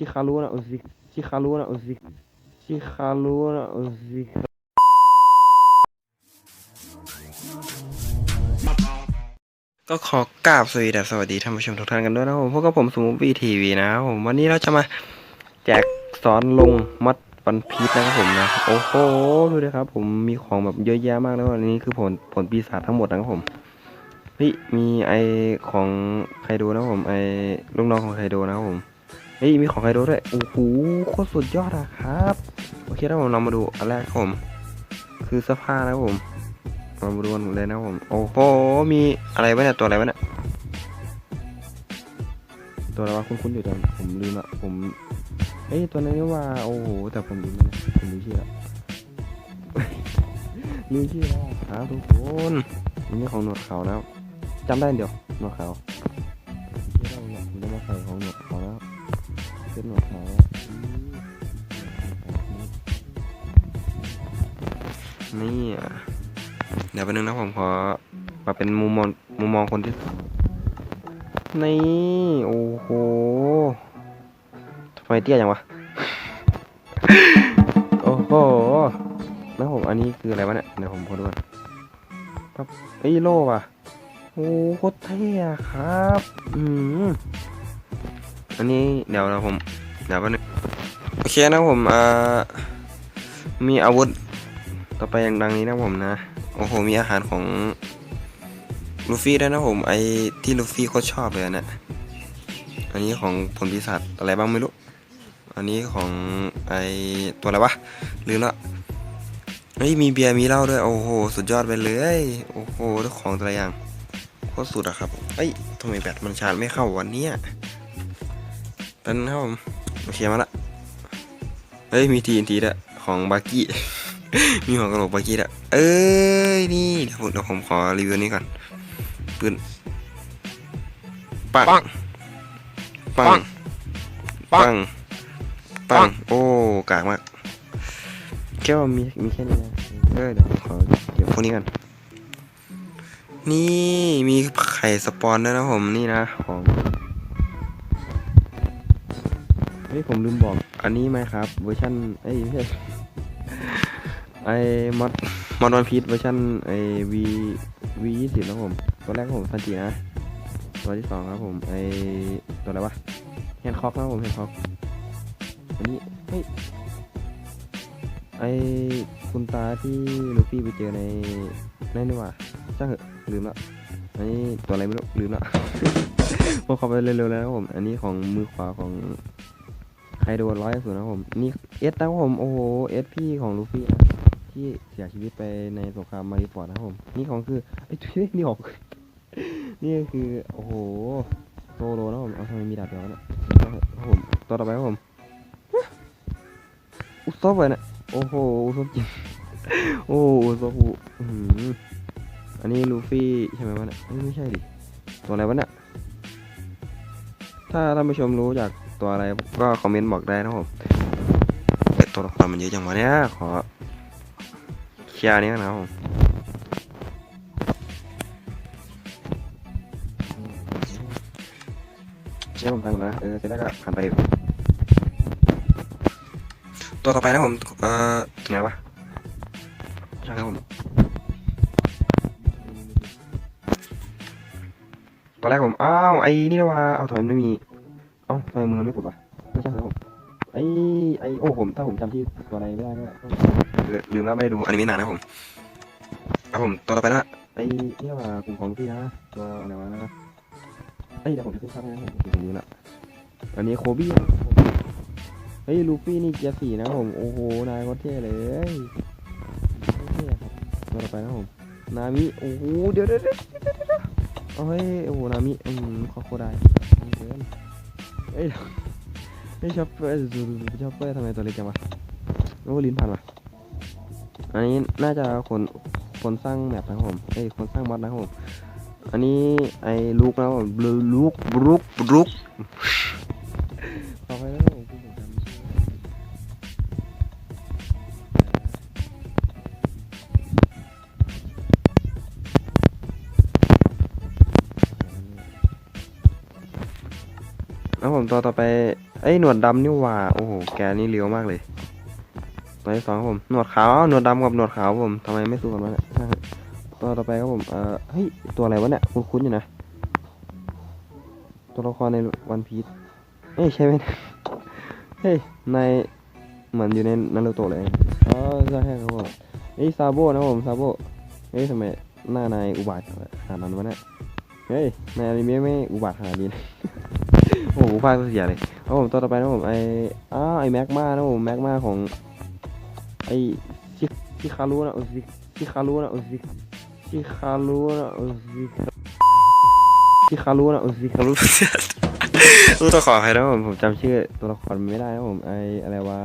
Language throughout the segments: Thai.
ชิคารุนะโอซิชิคารุนะโอซิชิคารุนะโอซิก็ขอกราบสวัสดีและสวัสดีท่านผู้ชมทุกท่านกันด้วยนะผมพวกกับผมสมูฟี่ทีวีนะครับผมวันนี้เราจะมาแจกสอนลงมัดวันพีชนะครับผมนะโอ้โหดูดิครับ ผมมีของแบบเยอะแยะมากแล้ววันนี้คือผลผลปีศาจทั้งหมดนะครับผมเฮ้ยมีไอของไคโดนะครับผมไอลูกน้องของไคโดนะครับผม เฮ้ยมีของไคโดด้วย โอ้โหโคตรสุดยอดอะครับ โอเคครับผมเรามาดูอันแรกผม คือเสื้อผ้านะครับผมมาดูกันเลยนะผม โอ้โห มีอะไรวะเนี่ย ตัวอะไรวะเนี่ย ตัวอะไรวะคุ้นๆอยู่แต่ผมลืมละผมเอ้ยตัวนั้นนี่ว่า โอ้โห แต่ผมลืมนะผมลืมชื่อละลืมชื่อแล้วอะครับทุกคนอันนี้ของหนวดเขานะจำได้เดี๋ยวหนวดเขา เป็นหนวดเขาวอืมนี่อะเดี๋ยวแป๊บนึงนะผมขอมาเป็นมุมมองมุมมองคนที่ นี่ โอ้โหทำไมเตี้ยจังวะ โอ้โหแล้วผมอันนี้คืออะไรวะเนี่ยเดี๋ยวผมขอดูก่อนปั๊บเอ้โล่ว่ะ โอ้โคตรเท่ครับ อืม อันนี้เดี๋ยวเราผมเดี๋ยวแป๊บนึงโอเคนะผมอ่ามีอาวุธต่อไปอย่างดังนี้นะผมนะโอ้โหมีอาหารของลูฟี่ด้วยนะผมไอที่ลูฟี่โคตรชอบเลยนะี่ยอันนี้ของผลปีศาจอะไรบ้างไม่รู้ อันนี้ของไอตัวอะไรวะลืมละเฮ้ยมีเบียร์มีเหล้าด้วยโอ้โหสุดยอดไปเลยโอ้โหทุกของแต่ละอย่างโคตรสุดอะครับเอ้ยทำไมแบตมันชาร์จไม่เข้าวันเนี้ย นนั้นครับผมโอเคมาละเฮ้ยมีทีนทีด้วยของบากี้ มีหัวกระโหลกบากี้ด้วยเอ้ยนี่เดี๋ยวผมเดี๋ยวผมขอรีวิวนี้ก่อนปืนปังปังปังปังปังโอ้กากมากแค่ว่ามีมีแค่นี้นะเออเดี๋ยวผมขอเก็บพวกนี้กันนี่มีไข่สปอนด้วยนะผมนี่นะของ เฮ้ยผมลืมบอก อันนี้ไหมครับเวอร์ชันเอ้ไม่ใช่ไอ้มอดมอดวันพีทเวอร์ชันไอ้วีวียี่สิบนะผม ตัวแรกผมซันจินะ ตัวที่สองครับผมไอ้ตัวอะไรวะแฮนด์คอกนะผมแฮนด์คอกอันนี้เฮ้ยไอ้คุณตาที่ลูฟี่ไปเจอในนั่นนี่ว่าช่างเหอะลืมละอันนี้ตัวอะไรไม่รู้ลืมละผมเข้าไปเร็วๆแล้วผม อันนี้ของมือขวาของ ไคโดร้อยสุดนะครับผมนี่เอสนะผมโอ้โหเอสพี่ของลูฟี่นะที่เสียชีวิตไปในสงครามมาริฟอร์ดนะผม นี่ของคือไอ้ยนี่ของนี่คือโอ้โหโซโลนะผมเอาทำไมมีดาบเดียวเนี่ยผมตัวต่อไปครับผมอุซบเลยนี่ยโอ้โหอุซบจริงโอ้โหอุซบหูอันนี้ลูฟี่ใช่ไหมวะเนี่ยเอ้ยไม่ใช่ดิตัวอะไรวะเนี่ยถ้าท่านผู้ชมรู้จาก ตัวอะไรก็คอมเมนต์บอกได้นะครับผมตัวละครมันเยอะจังวะเนี่ยขอเคลียร์นี้นะครับผมเชื่อผมฟังนะเออจะได้ก็ผ่านไปตัวต่อไปนะผมเอ่อถึงวะใช่ครับผมตัวแรกผม อ้าว ไอ้นี่นะวะเอาถอยไม่มี เอ้าทำไมมือมันไม่กดวะไม่ใช่ครับผมไอ้ไอ้โอ้ผมถ้าผมจำที่อตัวอะไรไม่ได้ก็ลืมลืมแล้วไม่ได้ดูอนิเมะนานนะครับผมครับผมตัวต่อไปนะไอ้นี่ว่ากลุ่มของพี่นะตัวอะไรวะนะเอ้ยเดี๋ยวผมจะขึ้นภาพให้นะผมผมลืมละอันนี้โคบี้นะเฮ้ยลูฟี่นี่เกียร์สี่นะครับผมโอ้โหนายก็เท่เลยเท่ครับตัวต่อไปนะครับผมนามิโอ้โหเดี๋ยวเดี๋ยวเดี๋ยวเดี๋ยวเดี๋ยวเอาเฮ้ยโอ้โหนามิอืมขอโคได้เกิน เฮ้ยเฮ้ยชอปเปอร์ดูดูชอปเปอร์ทำไมตัวเล็กจังวะโอ้ลิ้นพันว่ะอันนี้น่าจะคนคนสร้างแมปนะครับผมเอ้ยคนสร้างมอดนะครับผมอันนี้ไอ้ลูกนะครับผมลูกลูกลูก ตัวต่อไปเอ้หนวดดำนี่ว่าโอ้โหแกนี่เลี้ยวมากเลย ตัวที่สองครับผมหนวดขาวหนวดดำกับหนวดขาวผมทำไมไม่สู้กันวะเนี่ยตัวต่อไปครับผมเอ่อเฮ้ยตัวอะไรวะเนี่ยคุ้นๆอยู่นะตัวละครในวันพี e เอ้ยใช่ไหมเฮ้ยในเหมือนอยู่ในนารูโตะเลยอ๋อใช่ครับผมเอ้ซาโบนะผมซาโบเฮ้ยทำไมหน้านายอุบาทขนาดนั้นวะเนี่ยเฮ้ยในอนิเมะไม่อุบาทขนาดนี้ อ้โหพลาเสียเลยครับผมตัวต่อไปนะผมไออ้าไอแม็กมานะผมแม็กมาของ ไอชิชิคารุนะโอซิชิคารุนะโอซิชิคารุนะโอซิชิคารุนะโอซิคารุรู้ตัวขอใครนะผมผมจำชื่อตัวละครไม่ได้นะผมไออะไรวะ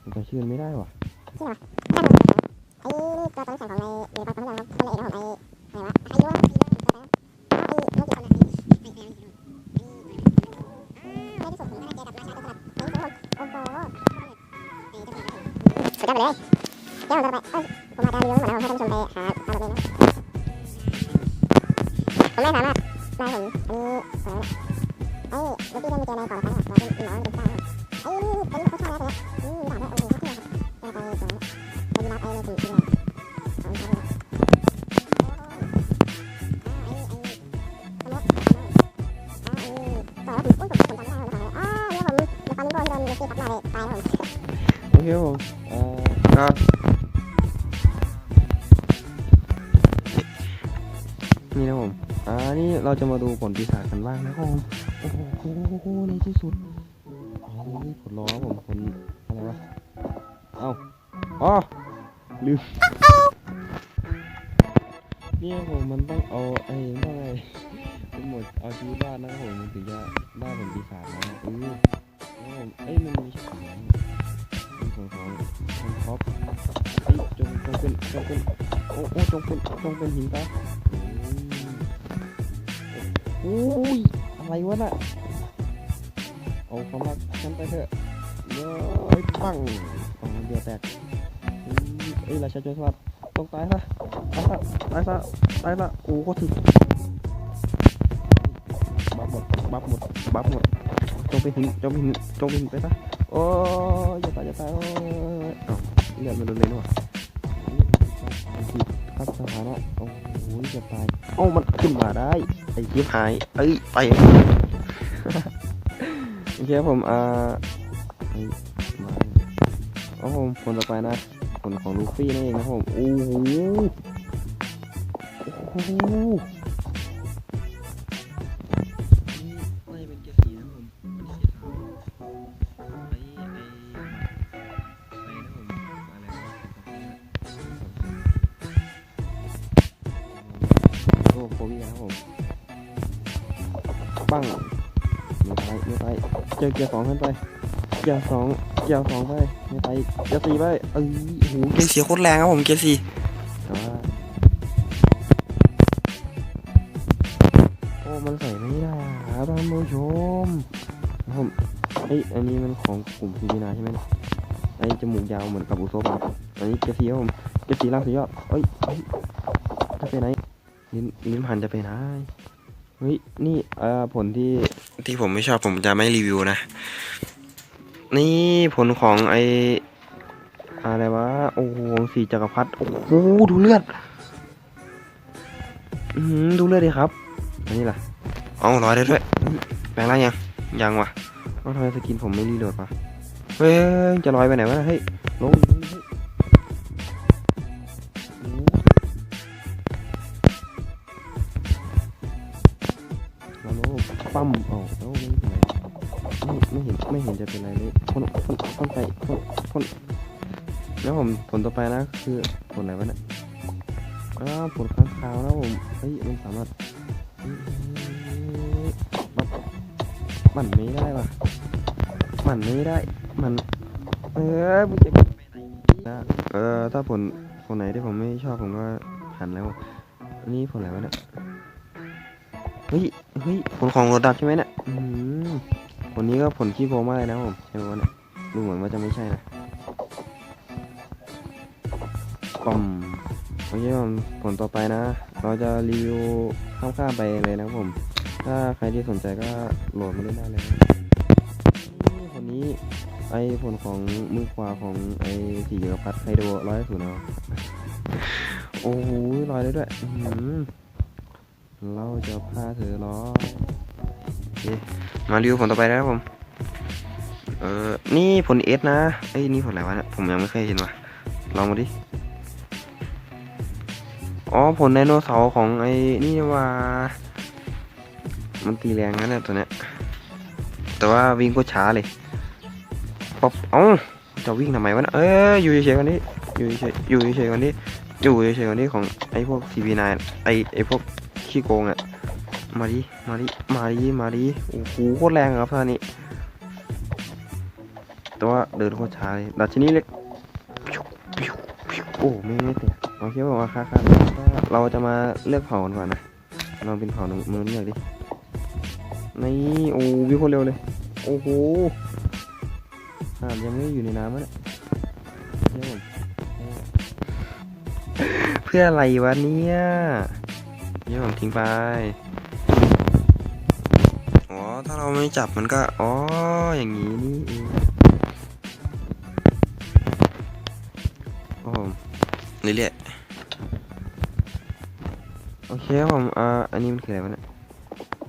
ผมจำชื่อไม่ได้ว่ะไอ้ตัวตอนแข่งของในเรือปลาตัวนั้นคนละเอกของไอ้อะไรวะไอยูไอ้ยูไอ้ลูกกี่คนอะไอ้ไอ้ไอ้ใน ที่สุดผมก็ได้เจอกับราชาตัวสลับไอ้ทุกคนโอ้โหสุดยอดไปเลยเดี๋ยวเราไปผมอาจจะรีวิวหมือนเราให้ท่านผู้ชมไปหาตามเองนะผมไม่สามารถได้ผมอันนี้อะไรนะไอ้ลูกพี่เล่นมีเจอในก่อนละครั้งอะเราเป็นหมอเป็นสตาไอ้นี่เป็นโคชาแล้วเนี่ยอืมด่าด้โอ้โหที่ครับจะไปไปรับไอ้ในสิ่งที่เรา โอเคครับผมเอ่อก็นี่นะผม อ่า นี่เราจะมาดูผลปีศาจกันบ้างนะครับผมโอ้โหในที่สุดอ๋อนี่ผลล้อผมผลอะไรวะ เอ้า อ๋อ ลืมเนี่ยผมมันต้องเอาไอ้นั่นไงหมดเอาชีวิตรอดนะครับผมมันถึงจะได้ผลปีศาจนะเออ จงเป็นจงเป็นโอ้โอ้จงเป็นจงเป็นหินไปะโอ้ยอะไรวะน่ะเอาความรักฉันไปเถอะเย้ยปังปังเดียวแตกเอ้ยเอ้ยราชาโจรสลัดต้องตายซะตายซะตายซะตายซะโอ้โหถึงบัฟหมดบัฟหมดบัฟหมดจงเป็นหินจงเป็นหินจงเป็นหินไปซะโอ้ยอย่าตายอย่าตายโอ้ยเอ้าเลือดมันรุนแรงด้ิครับสถานะโอ้โหจะตายเอ้ามันขึ้นมาได้ไอ้เจี๊ยบหายเอ้ยไปโอเคผมอ่าเอ้มาโอ้ผมคนต่อไปนะคนของลูฟี่นั่นเองนะผมโอ้โหโอ้โห ปั้งไม่ไปไม่ไปเจอเกียร์สองขึ้นไปเกียร์สองเกียร์สองไปไม่ไปเกียร์สี่ไปเอ้ยโอ้โหเกียร์สี่โคตรแรงครับผมเกียร์สี่แต่ว่าโอ้มันใส่ไม่ได้ครับท่านผู้ชมครับผมเอ้ยอันนี้มันของกลุ่มซีบีนาใช่ไหมเนี่ยไอ้จมูกยาวเหมือนกับอุโซบะอันนี้เกียร์สี่ครับผมเกียร์สี่ล่างสุดยอดเอ้ยเอ้ยจะไปไหนลิ้นลิ้นพันจะไปไหน เฮ้ย นี่เอ่อผลที่ที่ผมไม่ชอบผมจะไม่รีวิวนะ นี่ผลของไออะไรวะ โอ้โหสีจักรพรรดิโอ้โหดูเลือด อือหือดูเลือดดิครับ อันนี้ล่ะเอาร้อยได้ด้วยเฮ้ยแปลงร่างยัง ยังวะว่าทำไมสกินผมไม่รีโหลดวะเฮ้ย จะลอยไปไหนวะ เฮ้ยลง ไปนะคือผลอะไรวะเนี่ยอ้าวผลข้างคาวนะผมเฮ้ยมันสามารถมันมันไม่ได้ว่ะมันไม่ได้มันเออมึงจะไปไหนะเออถ้าผลผลไหนที่ผมไม่ชอบผมก็หันแล้วนนี้ผลอะไรวะเนี่ยเฮ้ยเฮ้ยผลของรถดับใช่ไหมเนี่ยอืมผลนี้ก็ผลขี้โกงมากเลยนะผมใช่ไหมวะเนี่ยดูเหมือนว่าจะไม่ใช่นะ ปอมโอเคผมผลต่อไปนะ เราจะรีวิวข้ามๆไปเลยนะผม ถ้าใครที่สนใจก็โหลดมาเล่นได้เลยคนะไอผลของมือขวาของไอสีจักรพรรดิไฮโดรร้อยศูนย์เอาโอ้โหลอยได้ด้วยอื้อหือเราจะพาเธอลอยโอมารีวิวผลต่อไปนะครับผม เออนี่ผลเอสนะ เอ้ยนี่ผลอะไรวะเนี่ยผมยังไม่เคยเห็นว่ะลองมาดิ อ๋อผลไดโนเสาร์ของไอ้นี่ว่ามันตีแรงนะเนี่ยตัวเนี้ย แต่ว่าวิ่งก็ช้าเลยป๊อปเอ้าจะวิ่งทำไมวะเนะเอ้ยอยู่เฉยๆกันนี้อยู่เฉยอยู่เฉยๆกันนี้อยู่เฉยๆกันนี้ของไอ้พวก CP9 ไอ้ไอ้พวกขี้โกงอะมาดิมาดิมาดิมาดิโอ้โหโคตรแรงครับท่านี้แต่ว่าเดินโคตรช้าเลยดัชนีเล็กโอ้ไม่ไม่ตะโอเคบอกว่าค่าค่าเราจะมาเลือกเผากันก่อนนะเราเป็นเผ่ามือเลือกดินี่โอ้วิ่งโคตรเร็วเลย โอ้โหหาดยังไม่อยู่ในน้ำวะเนี่ยเยี่ยมเพื่ออะไรวะเนี่ยเยี่ยมทิ้งไปอ๋อถ้าเราไม่จับมันก็อ๋ออย่างนี้นี่เองโอ้โหเรื่อยๆ โอเคครับผมอ่าอันนี้มันคืออะไรวะเนี่ย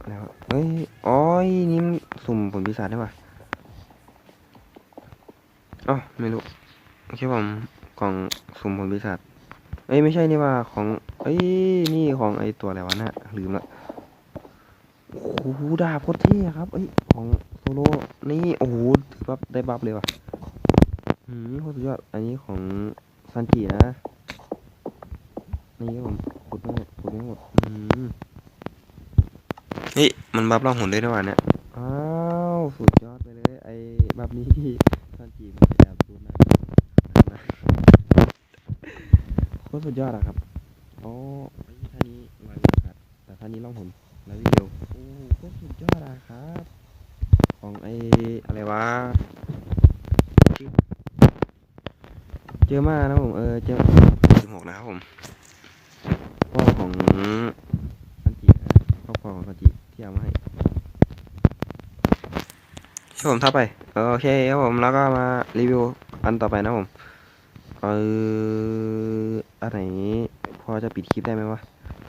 อะไรวะเอ้ยอ๋อนี่มันสุ่มผลปีศาจได้ป่ะอ๋อไม่รู้โอเคผมกล่องสุ่มผลปีศาจเอ้ยไม่ใช่นี่ว่าของเอ้ยนี่ของไอตัวอะไรวะน่ะลืมละโอ้โหดาบโคตรเท่ครับเอ้ยของโซโลนี่โอ้โหถือว่าได้บัฟเลยว่ะอืมโคตรสุดยอดอันนี้ของซันจินะนี่ผม ดไม่หมดกดไม่หมดอืมเฮ้ยมันบัฟล่องหนได้ด้วยวะเนี่ย อ้าวสุดยอดไปเลย ไอ้บัฟนี้ที่ตอนจีบมันแอบดูนะโคตรสุดยอดอะครับอ๋อไอ้ท่านี้ลอยเร็วครับแต่ท่านี้ล่องหนลอยวิ่งเร็วโอ้โคตรสุดยอดอะครับ ของไอ้อะไรวะชื่อเจอมานะผมเออเจอสิบหกนะครับผม พ่อของซันจินะครอบครัวของซันจิที่เอามาให้ที่ผมทับไป โอเคครับผมแล้วก็มารีวิวอันต่อไปนะผมเอออันไหนพอจะปิดคลิปได้ไหมวะ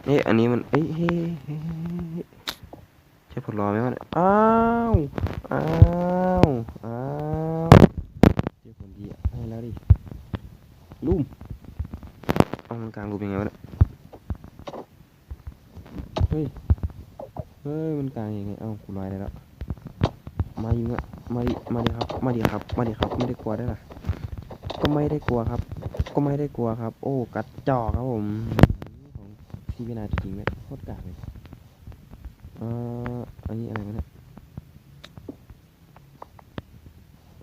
นี่อันนี้มันเอ้ยเฮ้ยเฮ้ยเฮ้ยเฮ้ยใช่ผลรอไหมวะอ้าวอ้าวอ้าวเจอผลดีอะให้แล้วดิลุ่มเอามันกลางรูปยังไงวะเนี่ย เฮ้ย เฮ้ย มันกลางยังไง เอ้า กูลอยได้แล้ว มายิงอะมาดิ มาดิครับ มาดิครับ มาดิครับ ไม่ได้กลัวได้หรอก็ไม่ได้กลัวครับ ก็ไม่ได้กลัวครับ โอ้กัดจอกครับผมของซีพีนาจริงๆเลยโคตรกากเลยเอ่ออันนี้อะไรกันเนี่ย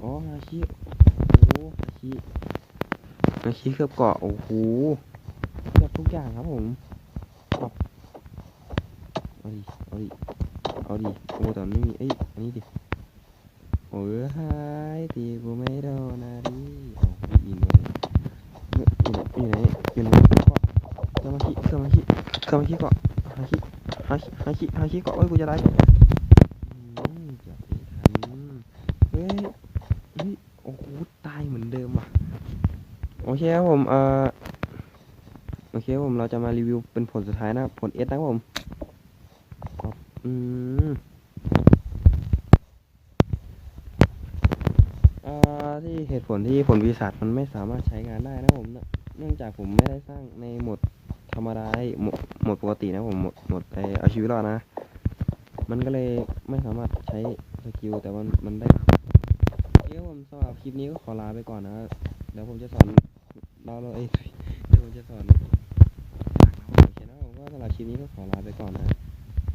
อ๋อฮาชิโอ้ฮาชิฮาชิเคลือบเกาะ โอ้โหเคลือบทุกอย่างครับผม เอาดิ เอาดิ เอาดิ โอ้แต่ไม่มี เอ้ย อันนี้ดิ โอ้ยหายตีกูไม่โดนนะดิเอาไม่อินเลยเนี่ยอยู่ไหนอยู่ไหนอยู่ไหนเกาะสมาธิสมาธิสมาธิเกาะฮาคิฮาคิฮาคิฮาคิเกาะเอ้ยกูจะได้อืมจับไม่ทันเฮ้ยเฮ้ยโอ้โหตายเหมือนเดิมว่ะโอเคครับผมเอ่อโอเคครับผมเราจะมารีวิวเป็นผลสุดท้ายนะครับผลเอสนะครับผม อืมอ่าที่เหตุผลที่ผลวิสัทมันไม่สามารถใช้งานได้นะผมเนอะเนื่องจากผมไม่ได้สร้างในหมดธรรมดาไอ้โหมดหมดปกตินะผมหมดหมดไอเอาชีวิตรอดนะ มันก็เลยไม่สามารถใช้สกิลแต่มันมันได้เดี๋ยวผมสำหรับคลิปนี้ก็ขอลาไปก่อนนะเดี๋ยวผมจะสอนเราเราเอ้ยเดี๋ยวผมจะสอนโอเคนะผมก็สำหรับคลิปนี้ก็ขอลาไปก่อนนะ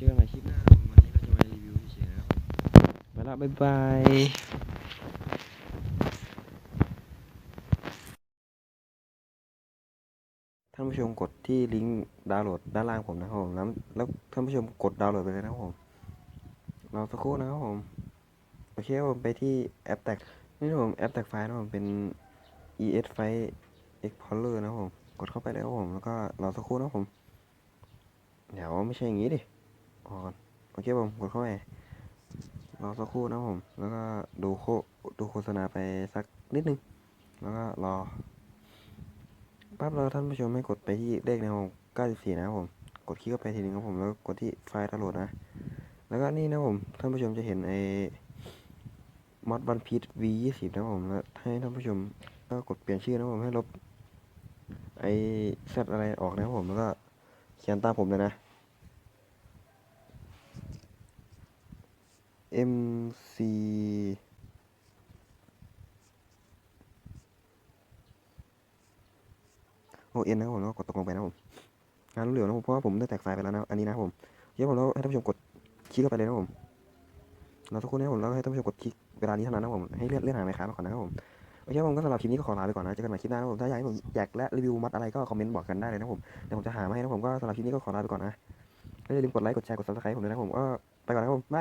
จอกันใหม่คลิปหน้าวันนี้ก็จะมารีวิวเฉยๆนะครับไปละบ๊ายบายท่านผู้ชมกดที่ลิงก์ดาวน์โหลดด้านล่างผมนะครับผมแล้วแล้วท่านผู้ชมกดดาวน์โหลดไปเลยนะครับผมรอสักครู่นะครับผมโอเคครับผมไปที่แอปแท็กนี่ผมแอปแท็กไฟล์นะผมเป็น ES File Explorer นะครับผมกดเข้าไปเลยครับผมแล้วก็รอสักครู่นะครับผมเดี๋ยวไม่ใช่อย่างนี้ดิ ออก่อนโอเคผมกดเข้าไปรอสักครู่นะผม แล้วก็ดูโคดูโฆษณาไปสักนิดนึง แล้วก็รอปั๊บเราท่านผู้ชมให้กดไปที่เลขในห้อง94 นะครับผม กดคลิกเข้าไปทีนึงครับผม แล้วกดที่ไฟล์ดาวน์โหลดนะ แล้วก็นี่นะผม ท่านผู้ชมจะเห็นไอ้มอดวันพีท V 20 นะผม แล้วให้ท่านผู้ชมก็กดเปลี่ยนชื่อนะผมให้ลบไอ้แซดอะไรออกนะครับผม แล้วก็เขียนตามผมเลยนะ MC โอเอ็นนะครับผมแล้วก็กดตกลงไปนะผมงานรู้เหลือนะผมเพราะว่าผมได้แตกไฟล์ไปแล้วนะอันนี้นะผมเดี๋ยวผมแล้วให้ท่านผู้ชมกดคลิกเข้าไปเลยนะผมเราทุกคนนะผมแล้วให้ท่านผู้ชมกดคลิกเวลานี้เท่านั้นนะผมให้เลื่อนเลื่อนหาไหมครับมาก่อนนะครับผมโอเคผมก็สำหรับคลิปนี้ก็ขอลาไปก่อนนะเจอกันใหม่คลิปหน้านะผมถ้าอยากให้ผมอยากและรีวิวมัดอะไรก็คอมเมนต์บอกกันได้เลยนะผมเดี๋ยวผมจะหามาให้นะผมก็สำหรับคลิปนี้ก็ขอลาไปก่อนนะอย่าลืมกดไลค์กดแชร์กดซับสไครต์ผมด้วยนะผมก็ไปก่อนนะครับผมบาย